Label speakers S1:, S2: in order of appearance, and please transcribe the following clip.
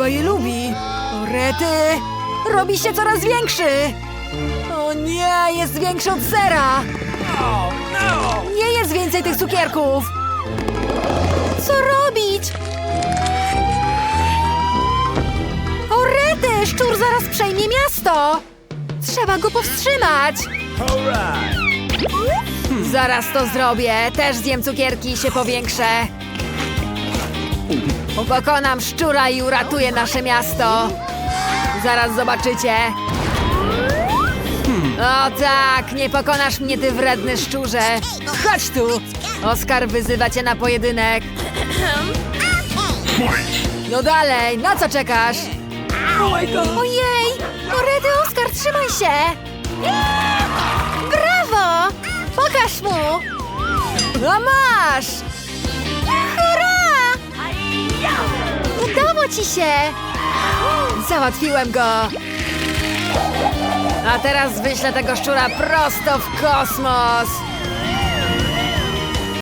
S1: chyba je lubi. Rety! Robi się coraz większy! O nie, jest większy od sera! Nie jest więcej tych cukierków! Co robić? O rety! Szczur zaraz przejmie miasto! Trzeba go powstrzymać! Zaraz to zrobię. Też zjem cukierki i się powiększę. Pokonam szczura i uratuję nasze miasto. Zaraz zobaczycie. O tak, nie pokonasz mnie, ty wredny szczurze. Chodź tu. Oskar wyzywa cię na pojedynek. No dalej, na co czekasz? Ojej! Oredy, Oskar, trzymaj się! Brawo! Pokaż mu! A masz! Ci się! Załatwiłem go! A teraz wyślę tego szczura prosto w kosmos!